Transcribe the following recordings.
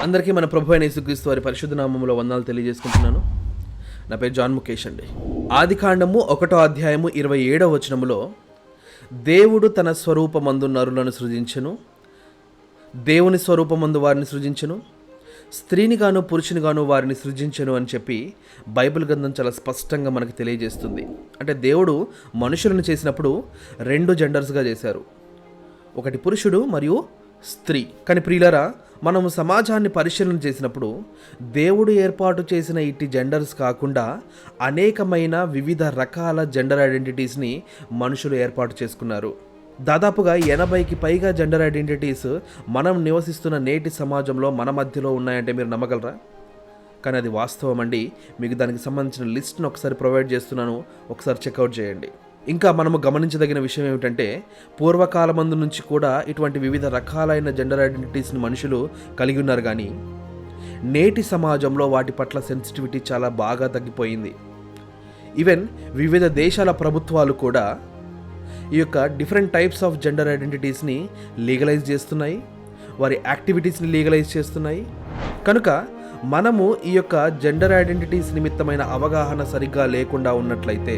అందరికీ మన ప్రభు అయిన యేసుక్రీస్తు వారి పరిశుద్ధ నామంలో వందనాలు తెలియజేసుకుంటున్నాను. నా పేరు జాన్ ముఖేష్ అండి. ఆది కాండము ఒకటో అధ్యాయము ఇరవై ఏడవ వచనములో దేవుడు తన స్వరూపమందు నరులను సృజించెను దేవుని స్వరూపమందు వారిని సృజించెను స్త్రీనిగాను పురుషునిగాను వారిని సృజించెను అని చెప్పి బైబిల్ గ్రంథం చాలా స్పష్టంగా మనకు తెలియజేస్తుంది. అంటే దేవుడు మనుషులను చేసినప్పుడు రెండు జెండర్స్గా చేశారు. ఒకటి పురుషుడు మరియు స్త్రీ. కానీ ప్రియులరా మనము సమాజాన్ని పరిశీలన చేసినప్పుడు దేవుడు ఏర్పాటు చేసిన ఇట్టి జెండర్స్ కాకుండా అనేకమైన వివిధ రకాల జెండర్ ఐడెంటిటీస్ని మనుషులు ఏర్పాటు చేసుకున్నారు. దాదాపుగా ఎనభైకి పైగా జెండర్ ఐడెంటిటీస్ మనం నివసిస్తున్న నేటి సమాజంలో మన మధ్యలో ఉన్నాయంటే మీరు నమ్మగలరా? కానీ అది వాస్తవం అండి మీకు దానికి సంబంధించిన లిస్ట్ను ఒకసారి ప్రొవైడ్ చేస్తున్నాను. ఒకసారి చెక్అవుట్ చేయండి. ఇంకా మనము గమనించదగిన విషయం ఏమిటంటే పూర్వకాలమందు నుంచి కూడా ఇటువంటి వివిధ రకాలైన జెండర్ ఐడెంటిటీస్ని మనుషులు కలిగి ఉన్నారు కానీ నేటి సమాజంలో వాటి పట్ల సెన్సిటివిటీ చాలా బాగా తగ్గిపోయింది. ఈవెన్ వివిధ దేశాల ప్రభుత్వాలు కూడా ఈ యొక్క డిఫరెంట్ టైప్స్ ఆఫ్ జెండర్ ఐడెంటిటీస్ని లీగలైజ్ చేస్తున్నాయి వారి యాక్టివిటీస్ని లీగలైజ్ చేస్తున్నాయి. కనుక మనము ఈ యొక్క జెండర్ ఐడెంటిటీస్ నిమిత్తమైన అవగాహన సరిగ్గా లేకుండా ఉన్నట్లయితే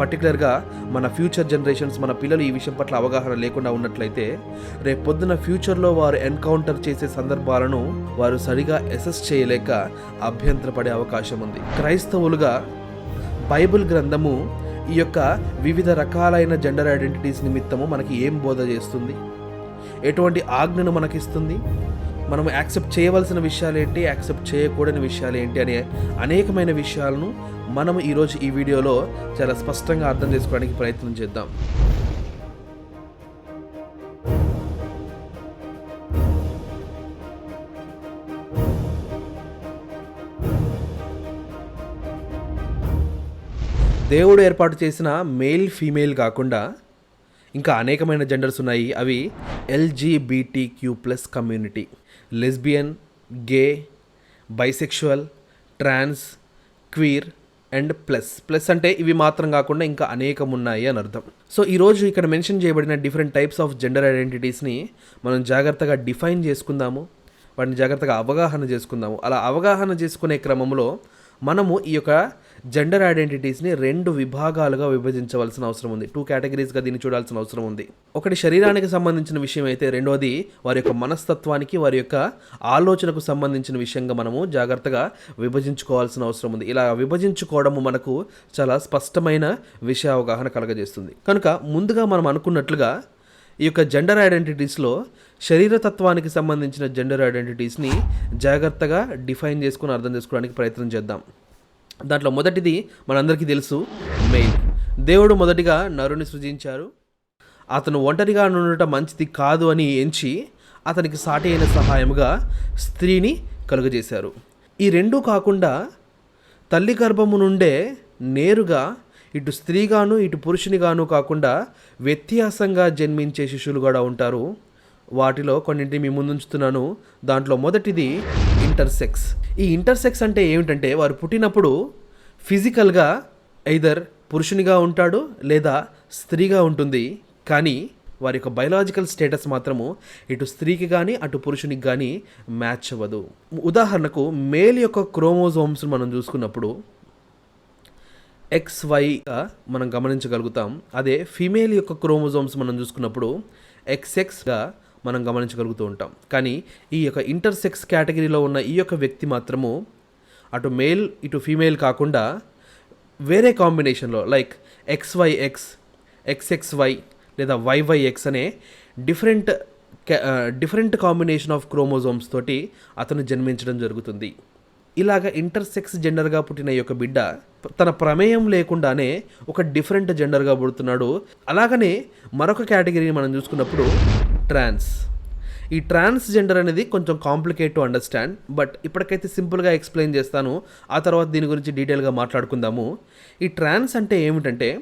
పర్టికులర్గా మన ఫ్యూచర్ జనరేషన్స్ మన పిల్లలు ఈ విషయం పట్ల అవగాహన లేకుండా ఉన్నట్లయితే రేపు పొద్దున ఫ్యూచర్లో వారు ఎన్కౌంటర్ చేసే సందర్భాలను వారు సరిగా అసెస్ చేయలేక అభ్యంతరపడే అవకాశం ఉంది. క్రైస్తవులుగా బైబిల్ గ్రంథము ఈ యొక్క వివిధ రకాలైన జెండర్ ఐడెంటిటీస్ నిమిత్తము మనకి ఏం బోధ చేస్తుంది? ఎటువంటి ఆజ్ఞను మనకిస్తుంది? మనం యాక్సెప్ట్ చేయవలసిన విషయాలు ఏంటి యాక్సెప్ట్ చేయకూడని విషయాలు ఏంటి అనే అనేకమైన విషయాలను మనం ఈరోజు ఈ వీడియోలో చాలా స్పష్టంగా అర్థం చేసుకోవడానికి ప్రయత్నం చేద్దాం. దేవుడు ఏర్పాటు చేసిన మేల్ ఫీమేల్ కాకుండా ఇంకా అనేకమైన జెండర్స్ ఉన్నాయి. అవి LGBT Q plus community. Lesbian gay bisexual trans queer and plus plus అంటే ఇవి మాత్రం కాకుండా ఇంకా అనేకం ఉన్నాయి అని అర్థం. సో ఈరోజు ఇక్కడ మెన్షన్ చేయబడిన డిఫరెంట్ టైప్స్ ఆఫ్ జెండర్ ఐడెంటిటీస్ని మనం జాగ్రత్తగా డిఫైన్ చేసుకుందాము వాటిని జాగ్రత్తగా అవగాహన చేసుకుందాము. అలా అవగాహన చేసుకునే క్రమంలో మనము ఈ యొక్క జెండర్ ఐడెంటిటీస్ని రెండు విభాగాలుగా విభజించవలసిన అవసరం ఉంది. టూ కేటగిరీస్గా దీన్ని చూడాల్సిన అవసరం ఉంది. ఒకటి శరీరానికి సంబంధించిన విషయం అయితే రెండవది వారి యొక్క మనస్తత్వానికి వారి యొక్క ఆలోచనకు సంబంధించిన విషయంగా మనము జాగ్రత్తగా విభజించుకోవాల్సిన అవసరం ఉంది. ఇలా విభజించుకోవడము మనకు చాలా స్పష్టమైన విషయ అవగాహన కలగజేస్తుంది. కనుక ముందుగా మనం అనుకున్నట్లుగా ఈ యొక్క జెండర్ ఐడెంటిటీస్లో శరీరతత్వానికి సంబంధించిన జెండర్ ఐడెంటిటీస్ని జాగ్రత్తగా డిఫైన్ చేసుకుని అర్థం చేసుకోవడానికి ప్రయత్నం చేద్దాం. దాంట్లో మొదటిది మనందరికీ తెలుసు మెయిల్ దేవుడు మొదటిగా నరుని సృజించారు. అతను ఒంటరిగా ఉండటం మంచిది కాదు అని ఎంచి అతనికి సాటి అయిన సహాయముగా స్త్రీని కలుగజేశారు. ఈ రెండూ కాకుండా తల్లి గర్భము నుండే నేరుగా ఇటు స్త్రీగాను ఇటు పురుషునిగాను కాకుండా వ్యత్యాసంగా జన్మించే శిశువులు కూడా ఉంటారు. వాటిలో కొన్నింటిని మీ ముందుంచుతున్నాను. దాంట్లో మొదటిది ఇంటర్సెక్స్. ఈ ఇంటర్సెక్స్ అంటే ఏమిటంటే వారు పుట్టినప్పుడు ఫిజికల్గా ఐదర్ పురుషునిగా ఉంటాడు లేదా స్త్రీగా ఉంటుంది. కానీ వారి యొక్క బయలాజికల్ స్టేటస్ మాత్రము ఇటు స్త్రీకి కానీ అటు పురుషునికి కానీ మ్యాచ్ అవ్వదు. ఉదాహరణకు మేల్ యొక్క క్రోమోజోమ్స్ మనం చూసుకున్నప్పుడు ఎక్స్ వైగా మనం గమనించగలుగుతాం. అదే ఫీమేల్ యొక్క క్రోమోజోమ్స్ మనం చూసుకున్నప్పుడు ఎక్స్ఎక్స్గా మనం గమనించగలుగుతూ ఉంటాం. కానీ ఈ యొక్క ఇంటర్సెక్స్ కేటగిరీలో ఉన్న ఈ యొక్క వ్యక్తి మాత్రము అటు మేల్ ఇటు ఫీమేల్ కాకుండా వేరే కాంబినేషన్లో లైక్ ఎక్స్వైఎక్స్ ఎక్స్ఎక్స్వై లేదా వైవైఎక్స్ అనే different different combination of chromosomes తోటి అతను జన్మించడం జరుగుతుంది. ఇలాగ ఇంటర్సెక్స్ జెండర్గా పుట్టిన ఈ యొక్క బిడ్డ తన ప్రమేయం లేకుండానే ఒక డిఫరెంట్ జెండర్గా పుడుతున్నాడు. అలాగనే మరొక కేటగిరీని మనం చూసుకున్నప్పుడు ట్రాన్స్. ఈ ట్రాన్స్ జెండర్ అనేది కొంచెం కాంప్లికేట్ టు అండర్స్టాండ్ బట్ ఇప్పటికైతే సింపుల్గా ఎక్స్ప్లెయిన్ చేస్తాను. ఆ తర్వాత దీని గురించి డీటెయిల్గా మాట్లాడుకుందాము. ఈ ట్రాన్స్ అంటే ఏమిటంటే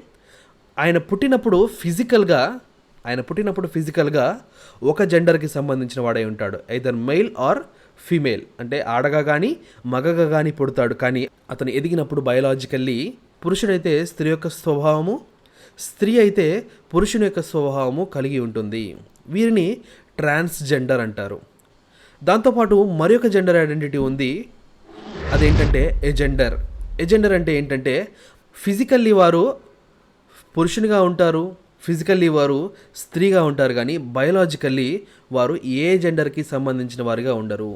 ఆయన పుట్టినప్పుడు ఫిజికల్గా ఆయన పుట్టినప్పుడు ఫిజికల్గా ఒక జెండర్కి సంబంధించిన వాడై ఉంటాడు. Either male or female. అంటే ఆడగా కానీ మగగా కానీ పుడతాడు. కానీ అతను ఎదిగినప్పుడు బయలాజికల్లీ పురుషుడైతే స్త్రీ యొక్క స్వభావము స్త్రీ అయితే పురుషుని యొక్క స్వభావము కలిగి ఉంటుంది. వీరిని ట్రాన్స్జెండర్ అంటారు. దాంతోపాటు మరి ఒక జెండర్ ఐడెంటిటీ ఉంది. అదేంటంటే ఎజెండర్. ఎజెండర్ అంటే ఏంటంటే ఫిజికల్లీ వారు పురుషునిగా ఉంటారు ఫిజికల్లీ వారు స్త్రీగా ఉంటారు. కానీ బయలాజికల్లీ వారు ఏ జెండర్కి సంబంధించిన వారిగా ఉండరు.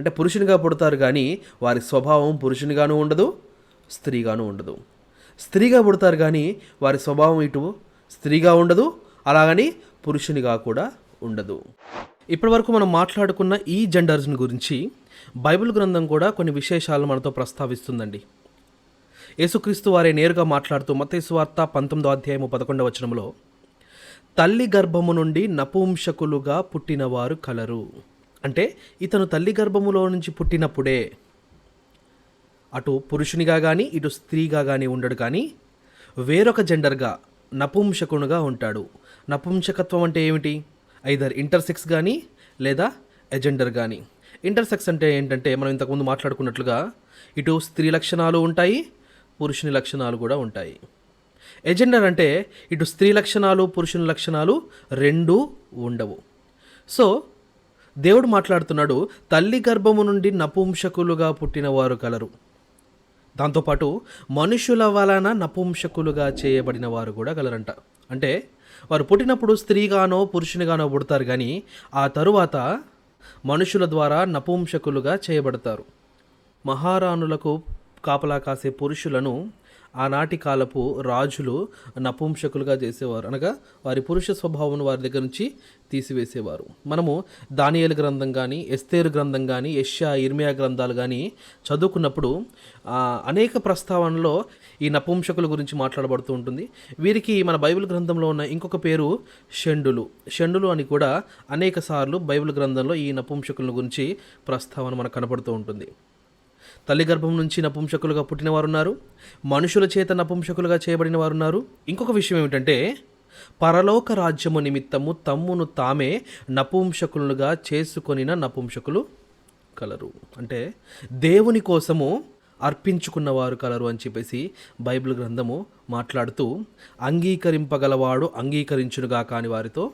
అంటే పురుషునిగా పుడతారు కానీ వారి స్వభావం పురుషునిగాను ఉండదు స్త్రీగాను ఉండదు. స్త్రీగా పుడతారు కానీ వారి స్వభావం ఇటు స్త్రీగా ఉండదు అలాగని పురుషునిగా కూడా ఉండదు. ఇప్పటివరకు మనం మాట్లాడుకున్న ఈ జెండర్స్ని గురించి బైబిల్ గ్రంథం కూడా కొన్ని విశేషాలను మనతో ప్రస్తావిస్తుందండి. యేసుక్రీస్తు వారే నేరుగా మాట్లాడుతూ మతేశ్వార్త పంతొమ్మిదో అధ్యాయము పదకొండవ వచనంలో తల్లి గర్భము నుండి నపుంసకులుగా పుట్టినవారు కలరు. అంటే ఇతను తల్లి గర్భములో నుంచి పుట్టినప్పుడే అటు పురుషునిగా కానీ ఇటు స్త్రీగా కానీ ఉండడు కానీ వేరొక జెండర్గా నపుంసకునుగా ఉంటాడు. నపుంసకత్వం అంటే ఏమిటి? ఐదర్ ఇంటర్సెక్స్ కానీ లేదా ఎజెండర్ కానీ ఇంటర్సెక్స్ అంటే ఏంటంటే మనం ఇంతకుముందు మాట్లాడుకున్నట్లుగా ఇటు స్త్రీ లక్షణాలు ఉంటాయి పురుషుని లక్షణాలు కూడా ఉంటాయి. ఎజెండర్ అంటే ఇటు స్త్రీ లక్షణాలు పురుషుని లక్షణాలు రెండూ ఉండవు. సో దేవుడు మాట్లాడుతున్నాడు తల్లి గర్భము నుండి నపుంసకులుగా పుట్టిన వారు కలరు. దాంతోపాటు మనుషుల వలన నపుంసకులుగా చేయబడిన వారు కూడా కలరంట. అంటే వారు పుట్టినప్పుడు స్త్రీగానో పురుషునిగానో పుడతారు కానీ ఆ తరువాత మనుషుల ద్వారా నపుంసకులుగా చేయబడతారు. మహారాణులకు కాపలా కాసే పురుషులను ఆనాటి కాలపు రాజులు నపుంసకులుగా చేసేవారు. అనగా వారి పురుష స్వభావం వారి దగ్గర నుంచి తీసివేసేవారు. మనము దానియలు గ్రంథం కానీ ఎస్తేరు గ్రంథం కానీ యష్యా ఇర్మియా గ్రంథాలు కానీ చదువుకున్నప్పుడు అనేక ప్రస్తావనలో ఈ నపుంసకుల గురించి మాట్లాడబడుతూ ఉంటుంది. వీరికి మన బైబిల్ గ్రంథంలో ఉన్న ఇంకొక పేరు షండులు. షండులు అని కూడా అనేక సార్లు బైబిల్ గ్రంథంలో ఈ నపుంసకుల గురించి ప్రస్తావన మనకు కనపడుతూ ఉంటుంది. తల్లి గర్భం నుంచి నపుంసకులుగా పుట్టిన ఉన్నారు మనుషుల చేత నపుంసకులుగా చేయబడిన వారు ఉన్నారు ఇంకొక విషయం ఏమిటంటే పరలోక రాజ్యము నిమిత్తము తమ్మును తామే నపుంసకులుగా చేసుకొనిన నపుంసకులు కలరు. అంటే దేవుని కోసము అర్పించుకున్నవారు కలరు అని చెప్పేసి బైబిల్ గ్రంథము మాట్లాడుతూ అంగీకరింపగలవాడు అంగీకరించునుగా కాని వారితో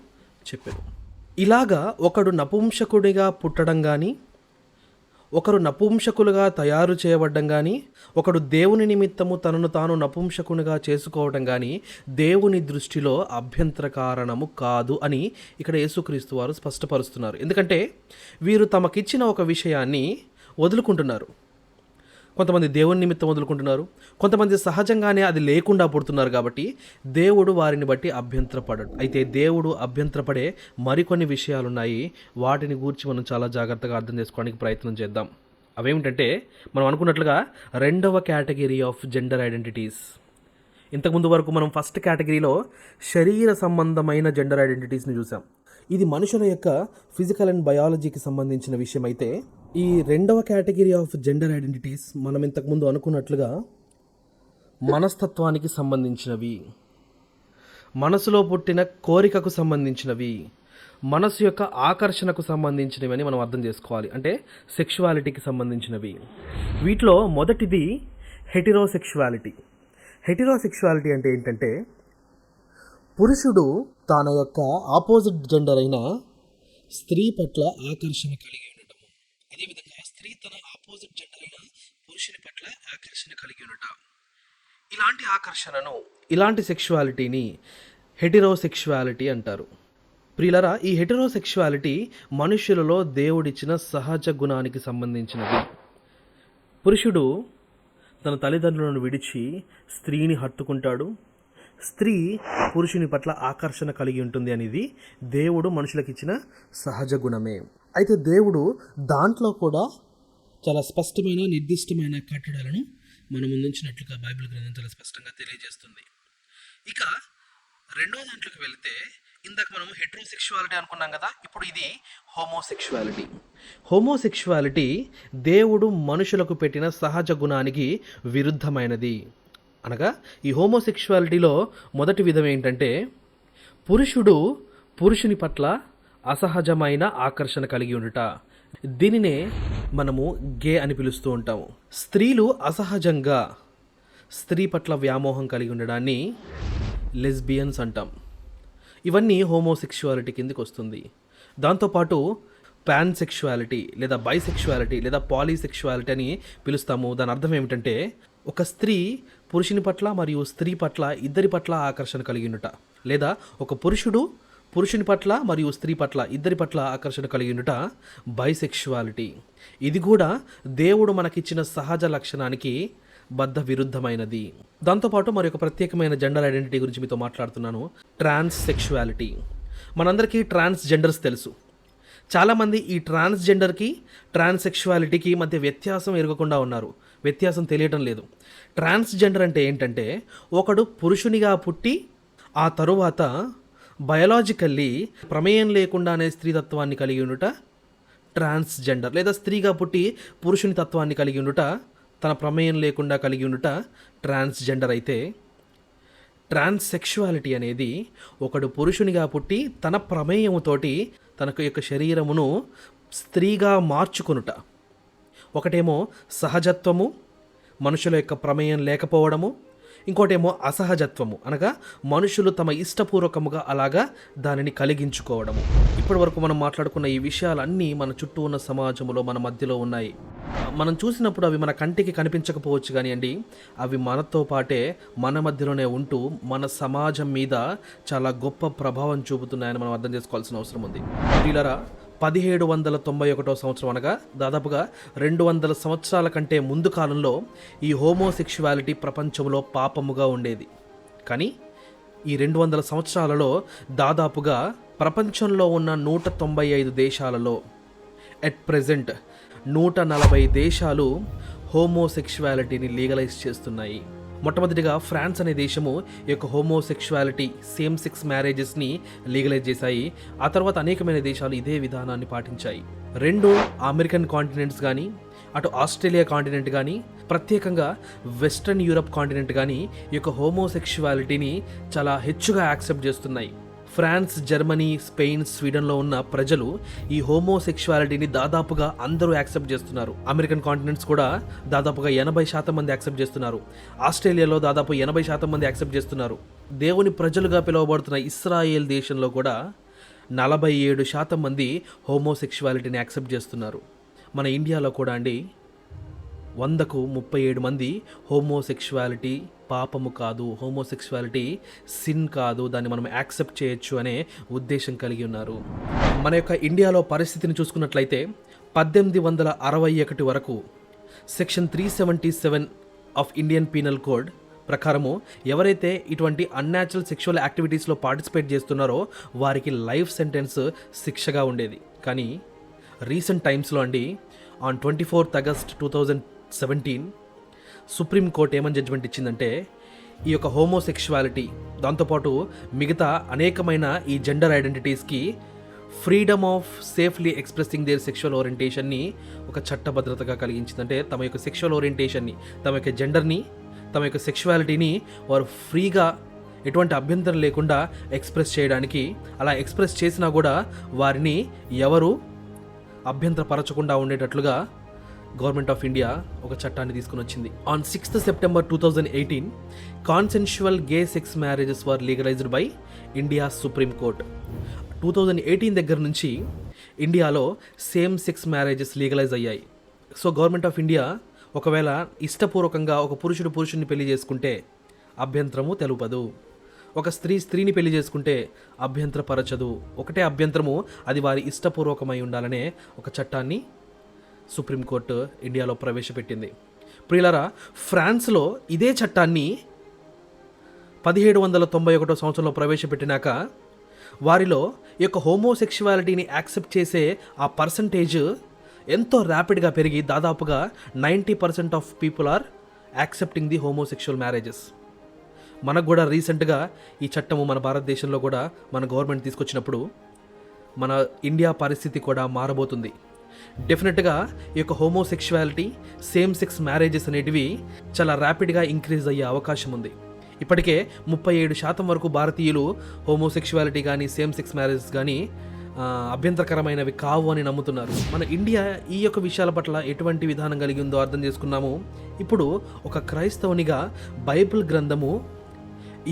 చెప్పారు. ఇలాగా ఒకడు నపుంసకుడిగా పుట్టడం కానీ ఒకరు నపుంసకులుగా తయారు చేయబడ్డం కానీ ఒకడు దేవుని నిమిత్తము తనను తాను నపుంసకునిగా చేసుకోవడం కానీ దేవుని దృష్టిలో అభ్యంతర కారణము కాదు అని ఇక్కడ యేసుక్రీస్తు వారు స్పష్టపరుస్తున్నారు. ఎందుకంటే వీరు తమకిచ్చిన ఒక విషయాన్ని వదులుకుంటున్నారు. కొంతమంది దేవుని నిమిత్తం వదులుకుంటున్నారు కొంతమంది సహజంగానే అది లేకుండా పుడుతున్నారు కాబట్టి దేవుడు వారిని బట్టి అభ్యంతరపడడు. అయితే దేవుడు అభ్యంతరపడే మరికొన్ని విషయాలు ఉన్నాయి వాటిని గూర్చి మనం చాలా జాగ్రత్తగా అర్థం చేసుకోవడానికి ప్రయత్నం చేద్దాం. అవేమిటంటే మనం అనుకున్నట్లుగా రెండవ కేటగిరీ ఆఫ్ జెండర్ ఐడెంటిటీస్. ఇంతకుముందు వరకు మనం ఫస్ట్ కేటగిరీలో శరీర సంబంధమైన జెండర్ ఐడెంటిటీస్ని చూసాం. ఇది మనుషుల యొక్క ఫిజికల్ అండ్ బయాలజీకి సంబంధించిన విషయం అయితే ఈ రెండవ కేటగిరీ ఆఫ్ జెండర్ ఐడెంటిటీస్ మనం ఇంతకుముందు అనుకున్నట్లుగా మనస్తత్వానికి సంబంధించినవి. మనసులో పుట్టిన కోరికకు సంబంధించినవి. మనసు యొక్క ఆకర్షణకు సంబంధించినవి అని మనం అర్థం చేసుకోవాలి. అంటే సెక్షువాలిటీకి సంబంధించినవి. వీటిలో మొదటిది హెటిరోసెక్షువాలిటీ. హెటిరోసెక్షువాలిటీ అంటే ఏంటంటే పురుషుడు తన యొక్క ఆపోజిట్ జెండర్ అయిన స్త్రీ పట్ల ఆకర్షణ కలిగి ఉండటం అదేవిధంగా స్త్రీ తన ఆపోజిట్ జెండర్ అయిన పురుషుని పట్ల ఆకర్షణ కలిగి ఉండటం. ఇలాంటి ఆకర్షణను ఇలాంటి సెక్షువాలిటీని హెటిరోసెక్షువాలిటీ అంటారు. ప్రియులరా ఈ హెటిరోసెక్షువాలిటీ మనుషులలో దేవుడిచ్చిన సహజ గుణానికి సంబంధించినది. పురుషుడు తన తల్లిదండ్రులను విడిచి స్త్రీని హత్తుకుంటాడు. స్త్రీ పురుషుని పట్ల ఆకర్షణ కలిగి ఉంటుంది అనేది దేవుడు మనుషులకు ఇచ్చిన సహజ గుణమే. అయితే దేవుడు దాంట్లో కూడా చాలా స్పష్టమైన నిర్దిష్టమైన కట్టడాలను మన ముందుంచినట్లుగా బైబిల్ గ్రంథం చాలా స్పష్టంగా తెలియజేస్తుంది. ఇక రెండో దాంట్లోకి వెళితే ఇందాక మనం హెట్రోసెక్షువాలిటీ అనుకున్నాం కదా ఇప్పుడు ఇది హోమోసెక్షువాలిటీ హోమోసెక్షువాలిటీ దేవుడు మనుషులకు పెట్టిన సహజ గుణానికి విరుద్ధమైనది. అనగా ఈ హోమోసెక్షువాలిటీలో మొదటి విధం ఏంటంటే పురుషుడు పురుషుని పట్ల అసహజమైన ఆకర్షణ కలిగి ఉండుట. దీనినే మనము గే అని పిలుస్తూ ఉంటాము. స్త్రీలు అసహజంగా స్త్రీ పట్ల వ్యామోహం కలిగి ఉండడాన్ని లెస్బియన్స్ అంటాం. ఇవన్నీ హోమోసెక్షువాలిటీ కిందకి వస్తుంది. దాంతోపాటు పాన్ సెక్షువాలిటీ లేదా బైసెక్షువాలిటీ లేదా పాలీసెక్షువాలిటీ అని పిలుస్తాము. దాని అర్థం ఏమిటంటే ఒక స్త్రీ పురుషుని పట్ల మరియు స్త్రీ పట్ల ఇద్దరి పట్ల ఆకర్షణ కలిగినట లేదా ఒక పురుషుడు పురుషుని పట్ల మరియు స్త్రీ పట్ల ఇద్దరి పట్ల ఆకర్షణ కలిగినట బైసెక్షువాలిటీ ఇది కూడా దేవుడు మనకిచ్చిన సహజ లక్షణానికి బద్ధ విరుద్ధమైనది దాంతోపాటు మరి ఒక ప్రత్యేకమైన జెండర్ ఐడెంటిటీ గురించి మీతో మాట్లాడుతున్నాను. ట్రాన్స్ సెక్షువాలిటీ మనందరికీ ట్రాన్స్ జెండర్స్ తెలుసు. చాలామంది ఈ ట్రాన్స్జెండర్కి ట్రాన్సెక్షువాలిటీకి మధ్య వ్యత్యాసం ఎరగకుండా ఉన్నారు. వ్యత్యాసం తెలియటం లేదు. ట్రాన్స్జెండర్ అంటే ఏంటంటే ఒకడు పురుషునిగా పుట్టి ఆ తరువాత బయలాజికల్లీ ప్రమేయం లేకుండానే స్త్రీతత్వాన్ని కలిగి ఉండుట ట్రాన్స్జెండర్ లేదా స్త్రీగా పుట్టి పురుషుని తత్వాన్ని కలిగి ఉండుట తన ప్రమేయం లేకుండా కలిగి ఉండుట ట్రాన్స్జెండర్ అయితే ట్రాన్స్సెక్షువాలిటీ అనేది ఒకడు పురుషునిగా పుట్టి తన ప్రమేయముతోటి తనకు యొక్క శరీరమును స్త్రీగా మార్చుకొనుట. ఒకటేమో సహజత్వము మనుషుల యొక్క ప్రమేయం లేకపోవడము ఇంకోటేమో అసహజత్వము. అనగా మనుషులు తమ ఇష్టపూర్వకముగా అలాగా దానిని కలిగించుకోవడము. ఇప్పటి వరకు మనం మాట్లాడుకున్న ఈ విషయాలన్నీ మన చుట్టూ ఉన్న సమాజంలో మన మధ్యలో ఉన్నాయి. మనం చూసినప్పుడు అవి మన కంటికి కనిపించకపోవచ్చు కానివ్వండి అవి మనతో పాటే మన మధ్యలోనే ఉంటూ మన సమాజం మీద చాలా గొప్ప ప్రభావం చూపుతున్నాయని మనం అర్థం చేసుకోవాల్సిన అవసరం ఉంది. వీళ్ళరా పదిహేడు వందల తొంభై ఒకటో సంవత్సరం అనగా దాదాపుగా రెండు వందల సంవత్సరాల కంటే ముందు కాలంలో ఈ హోమోసెక్షువాలిటీ ప్రపంచంలో పాపముగా ఉండేది. కానీ ఈ రెండు వందల సంవత్సరాలలో దాదాపుగా ప్రపంచంలో ఉన్న నూట తొంభై ఐదు దేశాలలో ఎట్ ప్రెజెంట్ నూట నలభై దేశాలు హోమోసెక్షువాలిటీని లీగలైజ్ చేస్తున్నాయి. మొట్టమొదటిగా ఫ్రాన్స్ అనే దేశము ఈ యొక్క హోమోసెక్షువాలిటీ సేమ్ సెక్స్ మ్యారేజెస్ని లీగలైజ్ చేశాయి. ఆ తర్వాత అనేకమైన దేశాలు ఇదే విధానాన్ని పాటించాయి. రెండు అమెరికన్ కాంటినెంట్స్ కానీ అటు ఆస్ట్రేలియా కాంటినెంట్ కానీ ప్రత్యేకంగా వెస్ట్రన్ యూరప్ కాంటినెంట్ కానీ ఈ యొక్క హోమోసెక్షువాలిటీని చాలా హెచ్చుగా యాక్సెప్ట్ చేస్తున్నాయి. ఫ్రాన్స్ జర్మనీ స్పెయిన్ స్వీడన్లో ఉన్న ప్రజలు ఈ హోమోసెక్షువాలిటీని దాదాపుగా అందరూ యాక్సెప్ట్ చేస్తున్నారు. అమెరికన్ కాంటినెంట్స్ కూడా దాదాపుగా ఎనభై శాతం మంది యాక్సెప్ట్ చేస్తున్నారు. ఆస్ట్రేలియాలో దాదాపు ఎనభై శాతం మంది యాక్సెప్ట్ చేస్తున్నారు. దేవుని ప్రజలుగా పిలువబడుతున్న ఇస్రాయేల్ దేశంలో కూడా నలభై ఏడు శాతం మంది హోమోసెక్షువాలిటీని యాక్సెప్ట్ చేస్తున్నారు. మన ఇండియాలో కూడా అండి వందకు ముప్పై ఏడు మంది హోమోసెక్షువాలిటీ పాపము కాదు హోమోసెక్షువాలిటీ సిన్ కాదు దాన్ని మనం యాక్సెప్ట్ చేయొచ్చు అనే ఉద్దేశం కలిగి ఉన్నారు. మన యొక్క ఇండియాలో పరిస్థితిని చూసుకున్నట్లయితే పద్దెనిమిది వందల అరవై ఒకటి వరకు section three seventy seven of Indian penal code ప్రకారము ఎవరైతే ఇటువంటి అన్యాచురల్ సెక్షువల్ యాక్టివిటీస్లో పార్టిసిపేట్ చేస్తున్నారో వారికి లైఫ్ సెంటెన్స్ శిక్షగా ఉండేది. కానీ రీసెంట్ టైమ్స్లో అండి on twenty fourth August two thousand seventeen supreme court ఏమని జడ్జిమెంట్ ఇచ్చిందంటే ఈ యొక్క హోమోసెక్షువాలిటీ దాంతోపాటు మిగతా అనేకమైన ఈ gender ఐడెంటిటీస్కి freedom of safely expressing their sexual ఓరియంటేషన్ని ఒక చట్టభద్రతగా కలిగించిందంటే తమ యొక్క సెక్షువల్ ఓరియంటేషన్ని తమ యొక్క జెండర్ని తమ యొక్క సెక్షువాలిటీని వారు ఫ్రీగా ఎటువంటి అభ్యంతరం లేకుండా ఎక్స్ప్రెస్ చేయడానికి అలా ఎక్స్ప్రెస్ చేసినా కూడా వారిని ఎవరు అభ్యంతరపరచకుండా ఉండేటట్లుగా గవర్నమెంట్ ఆఫ్ ఇండియా ఒక చట్టాన్ని తీసుకుని వచ్చింది. On sixth September two thousand eighteen consensual gay sex marriages were legalised by India supreme court two thousand eighteen దగ్గర నుంచి ఇండియాలో సేమ్ సెక్స్ మ్యారేజెస్ లీగలైజ్ అయ్యాయి. సో గవర్నమెంట్ ఆఫ్ ఇండియా ఒకవేళ ఇష్టపూర్వకంగా ఒక పురుషుడు పురుషుడిని పెళ్ళి చేసుకుంటే అభ్యంతరము తెలుపదు. ఒక స్త్రీ స్త్రీని పెళ్ళి చేసుకుంటే అభ్యంతరపరచదు. ఒకటే అభ్యంతరము అది వారి ఇష్టపూర్వకమై ఉండాలనే ఒక చట్టాన్ని సుప్రీంకోర్టు ఇండియాలో ప్రవేశపెట్టింది. ప్రియులరా ఫ్రాన్స్లో ఇదే చట్టాన్ని పదిహేడు వందల తొంభై ఒకటో సంవత్సరంలో ప్రవేశపెట్టినాక వారిలో ఈ యొక్క హోమోసెక్షువాలిటీని యాక్సెప్ట్ చేసే ఆ పర్సంటేజ్ ఎంతో ర్యాపిడ్గా పెరిగి దాదాపుగా ninety percent of people are accepting the homosexual marriages. మనకు కూడా రీసెంట్గా ఈ చట్టము మన భారతదేశంలో కూడా మన గవర్నమెంట్ తీసుకొచ్చినప్పుడు మన ఇండియా పరిస్థితి కూడా మారబోతుంది. డెఫినెట్గా ఈ యొక్క హోమోసెక్షువాలిటీ సేమ్ సెక్స్ మ్యారేజెస్ అనేటివి చాలా ర్యాపిడ్గా ఇంక్రీజ్ అయ్యే అవకాశం ఉంది. ఇప్పటికే ముప్పై ఏడు శాతం వరకు భారతీయులు హోమోసెక్షువాలిటీ కానీ సేమ్ సెక్స్ మ్యారేజెస్ కానీ అభ్యంతరకరమైనవి కావు అని నమ్ముతున్నారు. మన ఇండియా ఈ యొక్క విషయాల పట్ల ఎటువంటి విధానం కలిగి ఉందో అర్థం చేసుకున్నాము. ఇప్పుడు ఒక క్రైస్తవునిగా బైబిల్ గ్రంథము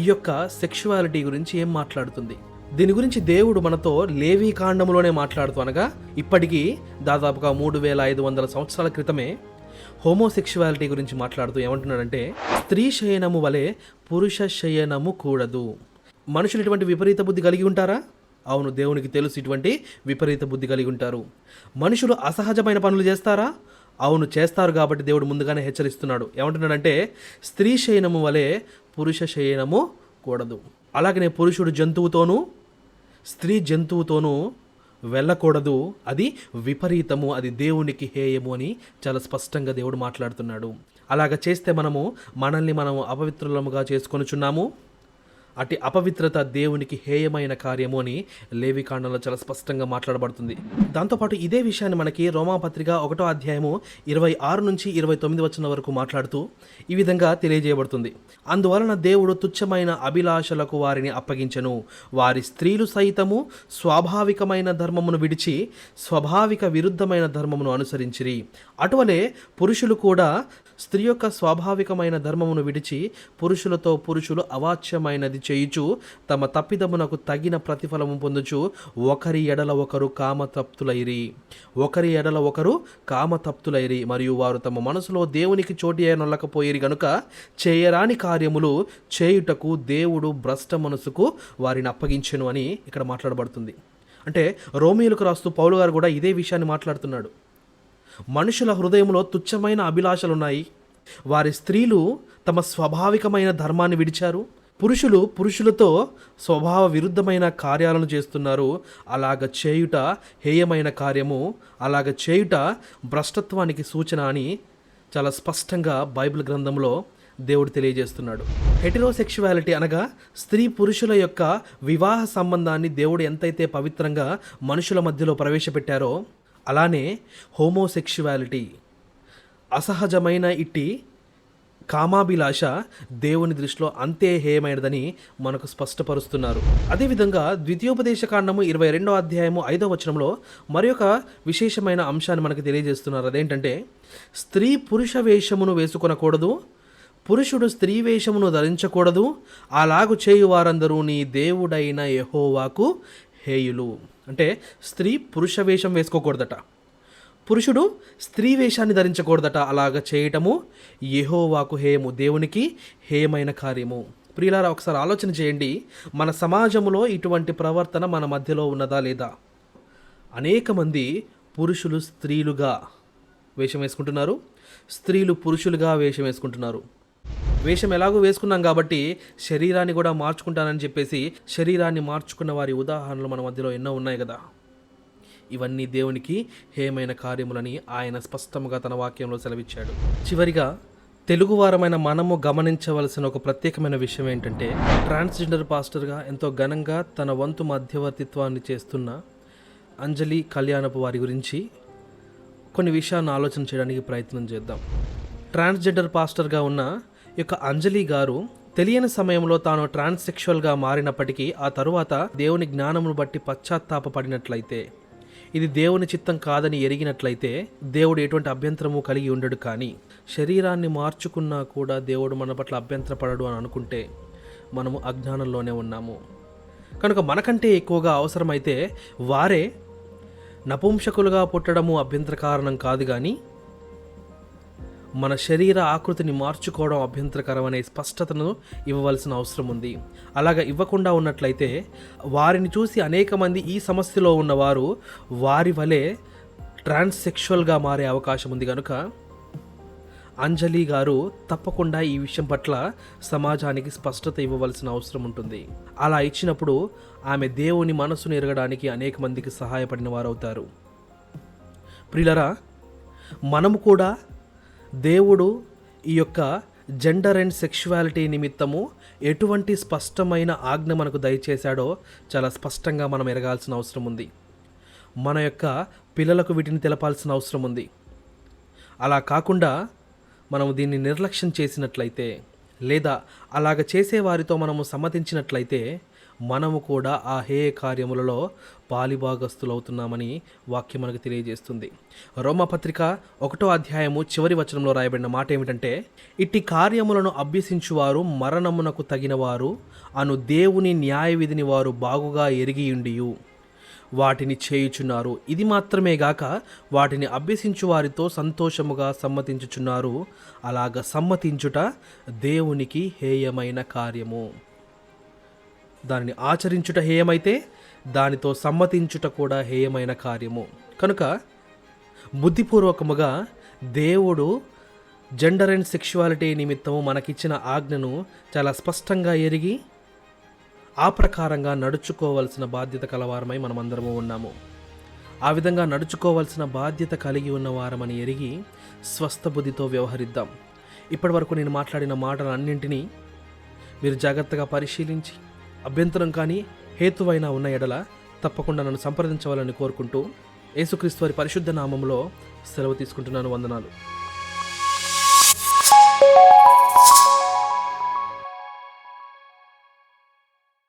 ఈ యొక్క సెక్షువాలిటీ గురించి ఏం మాట్లాడుతుంది? దీని గురించి దేవుడు మనతో లేవీ కాండంలోనే మాట్లాడుతూ అనగా ఇప్పటికీ దాదాపుగా మూడు వేల ఐదు వందల సంవత్సరాల క్రితమే హోమోసెక్షువాలిటీ గురించి మాట్లాడుతూ ఏమంటున్నాడంటే స్త్రీ శయనము వలె పురుష శయనము కూడదు. మనుషులు ఇటువంటి విపరీత బుద్ధి కలిగి ఉంటారా? అవును దేవునికి తెలుసు ఇటువంటి విపరీత బుద్ధి కలిగి ఉంటారు. మనుషులు అసహజమైన పనులు చేస్తారా? అవును చేస్తారు కాబట్టి దేవుడు ముందుగానే హెచ్చరిస్తున్నాడు. ఏమంటున్నాడంటే స్త్రీ శయనము వలె పురుష శయనము కూడదు. అలాగనే పురుషుడు జంతువుతోనూ స్త్రీ జంతువుతోనూ వెళ్ళకూడదు. అది విపరీతము అది దేవునికి హేయము అని చాలా స్పష్టంగా దేవుడు మాట్లాడుతున్నాడు. అలాగ చేస్తే మనము మనల్ని మనము అపవిత్రులముగా చేసుకొనుచున్నాము. అటు అపవిత్రత దేవునికి హేయమైన కార్యము అని లేవికాండంలో చాలా స్పష్టంగా మాట్లాడబడుతుంది. దాంతోపాటు ఇదే విషయాన్ని మనకి రోమాపత్రిక ఒకటో అధ్యాయము ఇరవై ఆరు నుంచి ఇరవై తొమ్మిది వచ్చిన వరకు మాట్లాడుతూ ఈ విధంగా తెలియజేయబడుతుంది. అందువలన దేవుడు తుచ్చమైన అభిలాషలకు వారిని అప్పగించను. వారి స్త్రీలు సైతము స్వాభావికమైన ధర్మమును విడిచి స్వాభావిక విరుద్ధమైన ధర్మమును అనుసరించిరి. అటువలే పురుషులు కూడా స్త్రీ యొక్క స్వాభావికమైన ధర్మమును విడిచి పురుషులతో పురుషులు అవాచ్యమైనది చేయుచు తమ తప్పిదమునకు తగిన ప్రతిఫలము పొందుచు ఒకరి ఎడల ఒకరు కామతప్తులైరి. ఒకరి ఎడల ఒకరు కామతప్తులైరి మరియు వారు తమ మనసులో దేవునికి చోటి నొల్లకపోయిరి గనుక చేయరాని కార్యములు చేయుటకు దేవుడు భ్రష్ట మనసుకు వారిని అప్పగించెను అని ఇక్కడ మాట్లాడబడుతుంది. అంటే రోమియోలకు రాస్తూ పౌలు గారు కూడా ఇదే విషయాన్ని మాట్లాడుతున్నాడు. మనుషుల హృదయంలో తుచ్చమైన అభిలాషలున్నాయి. వారి స్త్రీలు తమ స్వాభావికమైన ధర్మాన్ని విడిచారు. పురుషులు పురుషులతో స్వభావ విరుద్ధమైన కార్యాలను చేస్తున్నారు. అలాగ చేయుట హేయమైన కార్యము అలాగ చేయుట భ్రష్టత్వానికి సూచన అని చాలా స్పష్టంగా బైబిల్ గ్రంథంలో దేవుడు తెలియజేస్తున్నాడు. హెటిరోసెక్షువాలిటీ అనగా స్త్రీ పురుషుల యొక్క వివాహ సంబంధాన్ని దేవుడు ఎంతైతే పవిత్రంగా మనుషుల మధ్యలో ప్రవేశపెట్టారో అలానే హోమోసెక్షువాలిటీ. అసహజమైన ఇట్టి కామాభిలాష దేవుని దృష్టిలో అంతే హేయమైనదని మనకు స్పష్టపరుస్తున్నారు. అదేవిధంగా ద్వితీయోపదేశ కాండము ఇరవై రెండో అధ్యాయము ఐదో వచనంలో మరి ఒక విశేషమైన అంశాన్ని మనకు తెలియజేస్తున్నారు. అదేంటంటే స్త్రీ పురుష వేషమును వేసుకొనకూడదు పురుషుడు స్త్రీ వేషమును ధరించకూడదు అలాగు చేయు వారందరూ నీ దేవుడైన యహోవాకు హేయులు. అంటే స్త్రీ పురుష వేషం వేసుకోకూడదట. పురుషుడు స్త్రీ వేషాన్ని ధరించకూడదట. అలాగ చేయటము యహోవాకు హేయము దేవునికి హేయమైన కార్యము. ప్రియులారా ఒకసారి ఆలోచన చేయండి. మన సమాజంలో ఇటువంటి ప్రవర్తన మన మధ్యలో ఉన్నదా లేదా? అనేక మంది పురుషులు స్త్రీలుగా వేషం వేసుకుంటున్నారు. స్త్రీలు పురుషులుగా వేషం వేసుకుంటున్నారు. వేషం ఎలాగో వేసుకున్నాం కాబట్టి శరీరాన్ని కూడా మార్చుకుంటానని చెప్పేసి శరీరాన్ని మార్చుకున్న వారి ఉదాహరణలు మన మధ్యలో ఎన్నో ఉన్నాయి కదా. ఇవన్నీ దేవునికి హేమైన కార్యములని ఆయన స్పష్టంగా తన వాక్యంలో సెలవిచ్చాడు. చివరిగా తెలుగువారమైన మనము గమనించవలసిన ఒక ప్రత్యేకమైన విషయం ఏంటంటే ట్రాన్స్జెండర్ పాస్టర్గా ఎంతో ఘనంగా తన వంతు మధ్యవర్తిత్వాన్ని చేస్తున్న అంజలి కళ్యాణపు వారి గురించి కొన్ని విషయాలను ఆలోచన చేయడానికి ప్రయత్నం చేద్దాం. ట్రాన్స్జెండర్ పాస్టర్గా ఉన్న యొక్క అంజలి గారు తెలియని సమయంలో తాను ట్రాన్స్సెక్షువల్గా మారినప్పటికీ ఆ తరువాత దేవుని జ్ఞానమును బట్టి పశ్చాత్తాపడినట్లయితే ఇది దేవుని చిత్తం కాదని ఎరిగినట్లయితే దేవుడు ఎటువంటి అభ్యంతరము కలిగి ఉండడు కానీ శరీరాన్ని మార్చుకున్నా కూడా దేవుడు మన పట్ల అభ్యంతరపడడు అని అనుకుంటే మనము అజ్ఞానంలోనే ఉన్నాము. కనుక మనకంటే ఎక్కువగా అవసరమైతే వారే నపుంసకులుగా పుట్టడము అభ్యంతర కారణం కాదు కానీ మన శరీర ఆకృతిని మార్చుకోవడం అభ్యంతరకరం అనే స్పష్టతను ఇవ్వవలసిన అవసరం ఉంది. అలాగ ఇవ్వకుండా ఉన్నట్లయితే వారిని చూసి అనేక మంది ఈ సమస్యలో ఉన్నవారు వారి వలె ట్రాన్స్సెక్షువల్గా మారే అవకాశం ఉంది కనుక అంజలి గారు తప్పకుండా ఈ విషయం పట్ల సమాజానికి స్పష్టత ఇవ్వవలసిన అవసరం ఉంటుంది. అలా ఇచ్చినప్పుడు ఆమె దేవుని మనసును ఎరగడానికి అనేక మందికి సహాయపడిన వారవుతారు. ప్రిలరా మనము కూడా దేవుడు ఈ యొక్క జెండర్ అండ్ సెక్షువాలిటీ నిమిత్తము ఎటువంటి స్పష్టమైన ఆజ్ఞ మనకు దయచేశాడో చాలా స్పష్టంగా మనం ఎరగాల్సిన అవసరం ఉంది. మన యొక్క పిల్లలకు వీటిని తెలపాల్సిన అవసరం ఉంది. అలా కాకుండా మనము దీన్ని నిర్లక్ష్యం చేసినట్లయితే లేదా అలాగ చేసే వారితో మనము సమ్మతించినట్లయితే మనము కూడా ఆ హేయ కార్యములలో పాలిభాగస్తులవుతున్నామని వాక్యం మనకు తెలియజేస్తుంది. రోమపత్రిక ఒకటో అధ్యాయము చివరి వచనంలో రాయబడిన మాట ఏమిటంటే ఇట్టి కార్యములను అభ్యసించువారు మరణమునకు తగినవారు అను దేవుని న్యాయ విధిని వారు బాగుగా ఎరిగియుండియు. వాటిని చేయుచున్నారు. ఇది మాత్రమే గాక వాటిని అభ్యసించు వారితో సంతోషముగా సమ్మతించుచున్నారు. అలాగ సమ్మతించుట దేవునికి హేయమైన కార్యము. దానిని ఆచరించుట హేయమైతే దానితో సమ్మతించుట కూడా హేయమైన కార్యము. కనుక బుద్ధిపూర్వకముగా దేవుడు జెండర్ అండ్ సెక్షువాలిటీ నిమిత్తము మనకిచ్చిన ఆజ్ఞను చాలా స్పష్టంగా ఎరిగి ఆ ప్రకారంగా నడుచుకోవలసిన బాధ్యత కలవారమై మనమందరము ఉన్నాము. ఆ విధంగా నడుచుకోవలసిన బాధ్యత కలిగి ఉన్న వారమని ఎరిగి స్వస్థ బుద్ధితో వ్యవహరిద్దాం. ఇప్పటివరకు నేను మాట్లాడిన మాటలన్నింటినీ మీరు జాగ్రత్తగా పరిశీలించి అభ్యంతరం కానీ హేతువైనా ఉన్న ఎడల తప్పకుండా నన్ను సంప్రదించవాలని కోరుకుంటూ యేసుక్రీస్తు వారి పరిశుద్ధ నామంలో సెలవు తీసుకుంటున్నాను. వందనాలు.